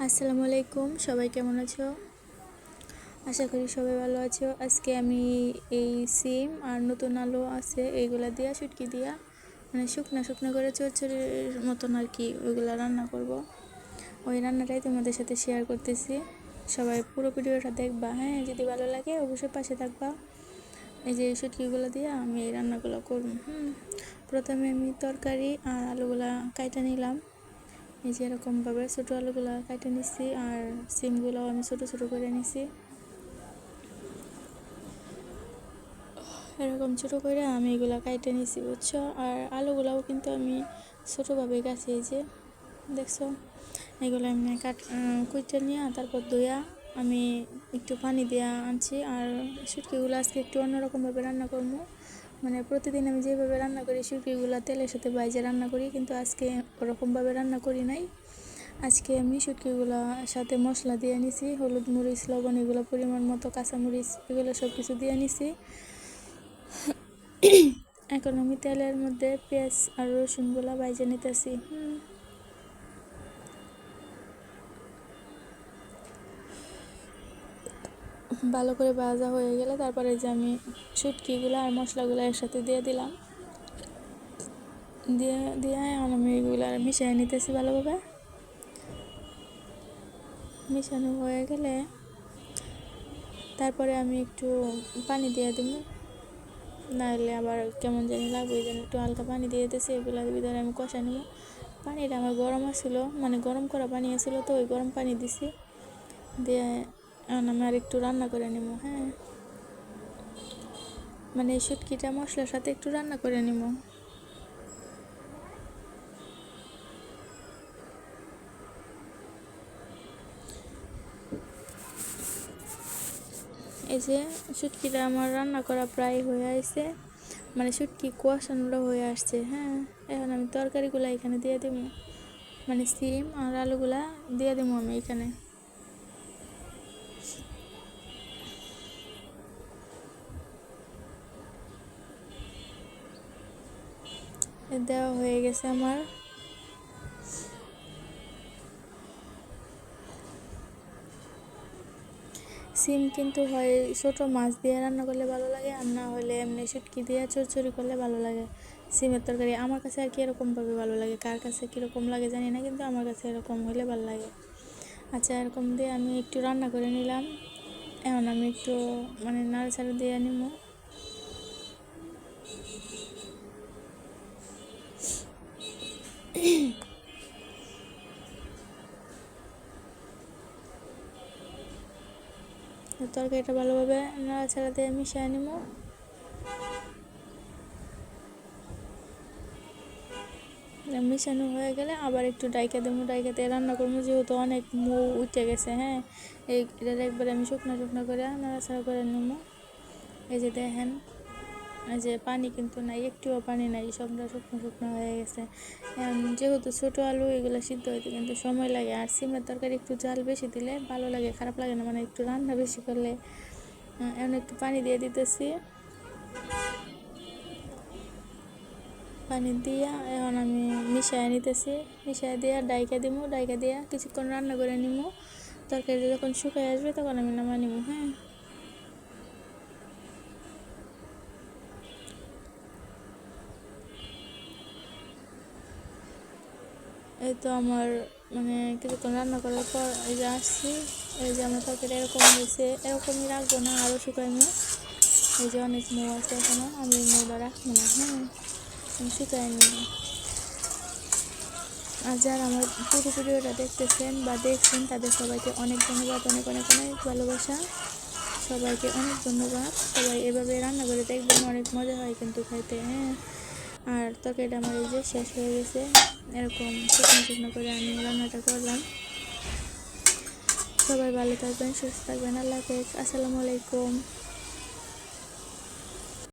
আসসালামু আলাইকুম, সবাই কেমন আছো? আশা করি সবাই ভালো আছো। আজকে আমি এই সিম আর নতুন আলু আছে এইগুলা দিয়া শুটকি দিয়া মানে শুকনো শুকনো করে চরচড়ির মতন আর কি ওইগুলা রান্না করব। ওই রান্নাটাই তোমাদের সাথে শেয়ার করতেছি। সবাই পুরো ভিডিওটা দেখবা। হ্যাঁ যদি ভালো লাগে অবশ্যই পাশে থাকবা। এই যে শুটকিগুলো দিয়ে আমি এই রান্নাগুলো করব। হুম, প্রথমে আমি তরকারি আর আলুগুলা কাইটা নিলাম। এই যে এরকমভাবে ছোটো আলুগুলো কেটে নিচ্ছি আর সিমগুলোও আমি ছোটো ছোটো করে নিছি। এরকম ছোটো করে আমি এগুলো কাইটে নিছি, বুঝছ? আর আলুগুলাও কিন্তু আমি ছোটোভাবে গাছি, এই যে দেখছ? এগুলো আমি কাট কুইটে নিয়ে তারপর ধুয়া আমি একটু পানি দেওয়া আনছি। আর সুটকিগুলো আজকে একটু অন্যরকমভাবে রান্না করব। মানে প্রতিদিন আমি যেভাবে রান্না করি শুটকিগুলো তেলের সাথে বাইজে রান্না করি, কিন্তু আজকে ওরকমভাবে রান্না করি নাই। আজকে আমি শুটকিগুলো সাথে মশলা দিয়ে নিছি, হলুদ মরিচ, লবণ এগুলো পরিমাণ মতো কাঁচামরিচ এগুলো সব কিছু দিয়ে নিছি। এখন আমি তেলের মধ্যে পেঁয়াজ আর রসুনগুলো বাইজে নিতেছি। ভালো করে ভাজা হয়ে গেলে তারপরে যে আমি শুটকিগুলো আর মশলাগুলো একসাথে দিয়ে দিলাম। দিয়ে দিয়ে আমি এগুলো আর মিশিয়ে নিতেছি ভালোভাবে। মিশানো হয়ে গেলে তারপরে আমি একটু পানি দিয়ে দেবো। নাহলে আবার কেমন জানি লাগবে, এই জন্য একটু হালকা পানি দিয়ে দিতেছি, এগুলোর ভিতরে আমি কষা নেব। পানিটা আমার গরম আসছিল মানে গরম করা পানি আসছিল তো ওই গরম পানি দিছি। দিয়ে এখন আমি আর একটু রান্না করে নেব হ্যাঁ। মানে এই শুটকিটা মশলার সাথে একটু রান্না করে নেব এই যে শুটকিটা আমার রান্না করা প্রায় হয়ে আসছে মানে শুটকি কুয়াশানোটা হয়ে আসছে হ্যাঁ। এখন আমি তরকারিগুলো এখানে দিয়ে দেবো মানে সিম আর আলুগুলা দিয়ে দেবো আমি এখানে। দেওয়া হয়ে গেছে আমার। সিম কিন্তু হয় ছোটো মাছ দিয়ে রান্না করলে ভালো লাগে, আর না হলে এমনি শুটকি দিয়ে চরচড়ি করলে ভালো লাগে। সিমের তরকারি আমার কাছে আর কি এরকমভাবে ভালো লাগে, কার কাছে কীরকম লাগে জানি না, কিন্তু আমার কাছে এরকম হলে ভালো লাগে। আচ্ছা এরকম দিয়ে আমি একটু রান্না করে নিলাম। এখন আমি একটু মানে নাড়াচাড়া দিয়ে নিব তরকারিটা ভালোভাবে নাড়াচাড়া দিয়ে মিশিয়ে নিব। মিশানো হয়ে গেলে আবার একটু ডাইকা দেবো ডাইকাতে রান্না করব, যেহেতু অনেক মৌ উঠে গেছে হ্যাঁ। এই একবারে আমি শুকনো শুকনো করে নাড়া ছাড়া করে নেব। এই যে দেখেন যে পানি কিন্তু নাই, একটুও পানি নাই সবটা শুকনো শুকনো হয়ে গেছে। যেহেতু ছোটো আলু, এগুলো সিদ্ধ হইতে কিন্তু সময় লাগে। আর সিমের তরকারি একটু জাল বেশি দিলে ভালো লাগে, খারাপ লাগে না মানে একটু রান্না বেশি করলে। এখন একটু পানি দিয়ে দিতেছি। পানি দিয়া এখন আমি মিশাই নিতেছি। মিশাই দিয়া ডাইকা দিব ডাইকা দিয়া কিছুক্ষণ রান্না করে নিব তরকারি যখন শুকাই আসবে তখন আমি নামা নিব হ্যাঁ। এই তো আমার মানে কিছুক্ষণ রান্না করার পর এই যে আসছি, এই যে আমার তরকারি এরকম হয়েছে, এরকমই রাখব না আরও শুকাইমো এই যে অনেক মৌ আছে এখনও আমি মৌটা রাখব না হ্যাঁ আমি শুকাই নিব আর যারা আমার পুরো ভিডিওটা দেখতেছেন বা দেখছেন, তাদের সবাইকে অনেক ধন্যবাদ, অনেক অনেক অনেক ভালোবাসা। সবাইকে অনেক ধন্যবাদ। সবাই এভাবে রান্না করে দেখবেন, অনেক মজা হয় কিন্তু খাইতে হ্যাঁ। আর তরকারিটা আমার এই যে শেষ হয়ে গেছে। এরকম শুকনো শুকনো করে আমি রান্নাটা করলাম। সবাই ভালো থাকবেন, সুস্থ থাকবেন, আল্লাহ হাফেজ। আসসালামু আলাইকুম।